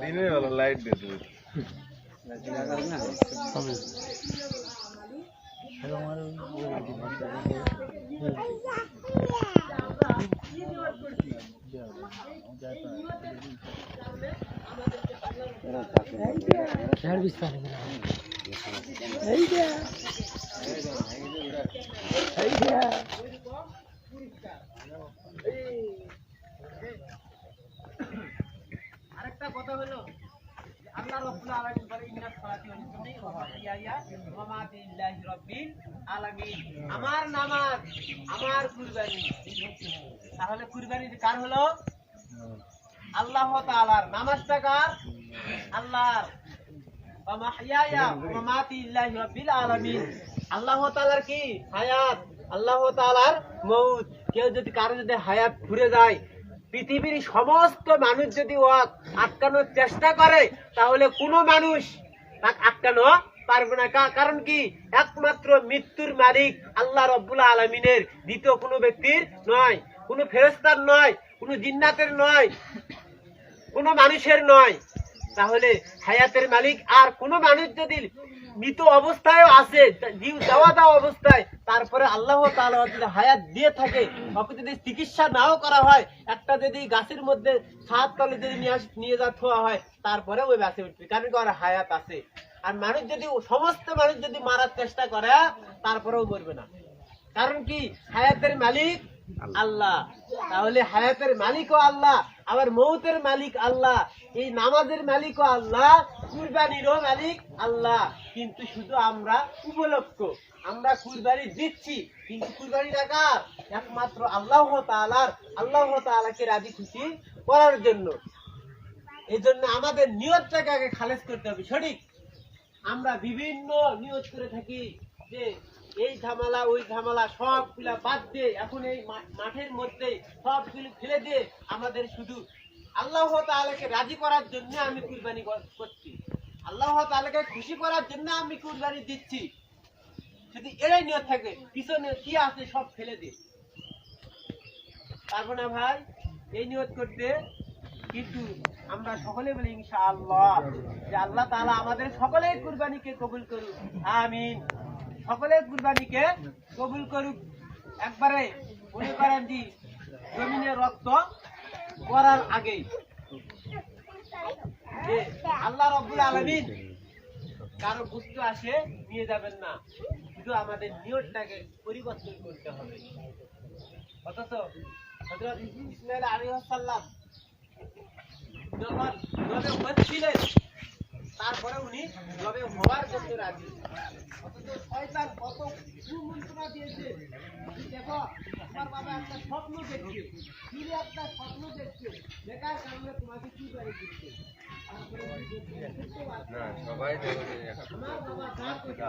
দিনের বেলা লাইট দিয়ে দেবে। আরেকটা কথা হলো যে আল্লাহ রাব্বুল আলামিন বলে ইন্নাস সালাতি ওয়াল নুসুকি ওয়া মাহইয়ায়া ওয়া মামাতি লিল্লাহি রাব্বিল আলামিন আমার নামাজ, আমার কুরবানি। তাহলে কুরবানি কার হলো? আল্লাহ তাআলার। নামাজটা কার? আল্লাহর। কি? হায়াত। আল্লাহ মউত। কেউ যদি কারও যদি হায়াত ঘুরে যায়, পৃথিবীর সমস্ত মানুষ যদি আটকানোর চেষ্টা করে, তাহলে কোনো মানুষ আটকানো পারবে না। কারণ কি? একমাত্র মৃত্যুর মালিক আল্লাহ রব্বুল আলমিনের, দ্বিতীয় কোনো ব্যক্তির নয়। কোনো ফেরস্তার নয়, কোনো জিন্নাতের নয়, কোনো মানুষের নয়। তাহলে হায়াতের মালিক আর কোনো মানুষ যদি মৃত অবস্থায় আছে জীব দেওয়া দেওয়া অবস্থায়, তারপরে আল্লাহ যদি হায়াত দিয়ে থাকে ওকে যদি চিকিৎসা নাও করা হয়, একটা যদি গাছের মধ্যে ছাদ তলে যদি নিয়ে যা থোয়া হয়, তারপরে ওই বেঁচে উঠবে। কারণ ওর হায়াত আছে। আর মানুষ যদি, সমস্ত মানুষ যদি মারার চেষ্টা করে, তারপরেও মরবে না। কারণ কি হায়াতের মালিক আল্লাহ। তাহলে হায়াতের মালিকও আল্লাহ, আবার মৌতের মালিক আল্লাহ, এই নামাজের মালিকও আল্লাহ, কুরবানিরও মালিক আল্লাহ। কিন্তু শুধু আমরা উপলক্ষ, আমরা কুরবানি দিচ্ছি, কিন্তু কুরবানিটা কার? একমাত্র আল্লাহ তাআলার, আল্লাহ তাআলাকে রাজি খুশি করার জন্য। এই জন্য আমাদের নিয়তটাকে আগে খালেজ করতে হবে, সঠিক? আমরা বিভিন্ন নিয়োগ করে থাকি যে এই ঝামেলা, ওই ঝামেলা সবগুলা বাদ দিয়ে এখন এই মাঠের মধ্যে সবগুলো ফেলে দিয়ে আমাদের শুধু আল্লাহ তাআলাকে রাজি করার জন্য আমি কুরবানি করছি। আল্লাহ তাআলাকে খুশি করার জন্য আমি কুরবানি দিচ্ছি। যদি এরাই নিয়ত থাকে, পিছনে কি আছে সব ফেলে দিয়ে পারব না ভাই? এই নিয়ত করতে কিন্তু আমরা সকলে বলি ইনশাআল্লাহ যে আল্লাহ তাআলা আমাদের সকলের কুরবানিকে কবুল করুক। আমিন। সকলের কুরবানিকে কবুল করুক। একবারে মনে করেন যে জমিনে রক্ত করার আগেই আল্লাহ রব্বুল আলামিন কারও বুঝতে আসে নিয়ে যাবেন না। শুধু আমাদের নিয়তটাকে পরিবর্তন করতে হবে। অথচ হযরত ইসমাইল আলাইহিস সালাম যখন হচ্ছিলেন তারপরে উনি নবে হওয়ার জন্য রাজি। অথচ শয়তান কত কুমন্ত্রণা দিয়েছে। দেখো তোমার বাবা একটা স্বপ্ন দেখছে। ফিরে একটা স্বপ্ন দেখছে। দেখার কারণে তোমাকে কি করে দিচ্ছে। সবাই আমার বাবা যা করছে,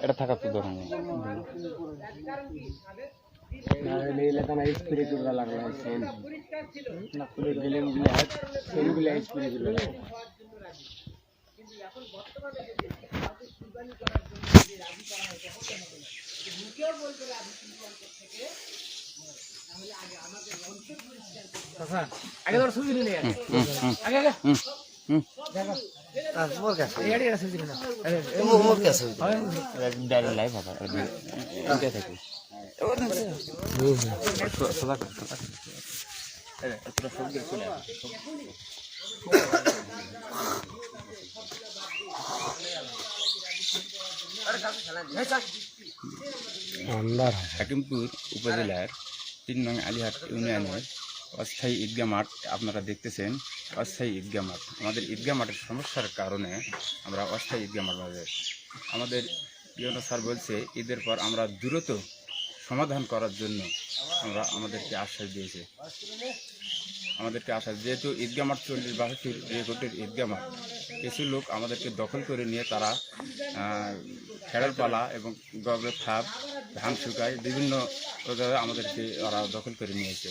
এটা থাকা তো ধরুন কারণ কি তাদের পরিষ্কার ছিল কিন্তু এখন বর্তমানে যদি কাউকে কুরবানি করার জন্য যদি রাজি করা তখন কেন হবে না? যদি মুখেও বলবে যে আমি কুরবান করতে থেকে তাহলে আগে আমাদের মনকে পরিষ্কার করতে হবে। আগে। ধর সুবিধা নেই আগে আগে আগে এই আড়ি এটা সুবিধা না। ডাইরেক্ট লাইভ হবে এটা থাকে সোজা কর সোজা কর তোরা সব দিয়ে চলে হাকিমপুর উপজেলার তিন নং আলিহাট ইউনিয়নের অস্থায়ী ঈদগাহ মাঠ আপনারা দেখতেছেন, অস্থায়ী ঈদগাহ মাঠ। আমাদের ঈদগা মাঠের সমস্যার কারণে আমরা অস্থায়ী ঈদগাহ মাঠ আমাদের ইউনো স্যার বলছে, ঈদের পর আমরা দ্রুত সমাধান করার জন্য আমরা আমাদেরকে আশ্বাস দিয়েছে। আমাদেরকে আশ্বাস, যেহেতু ঈদগা মাঠ চল্লিশ বাষট্টির রেকর্ডের ঈদগা মাঠ, কিছু লোক আমাদেরকে দখল করে নিয়ে তারা খেড়াল পালা এবং গগরের থাপ ধান শুকায় বিভিন্ন আমাদেরকে ওরা দখল করে নিয়েছে।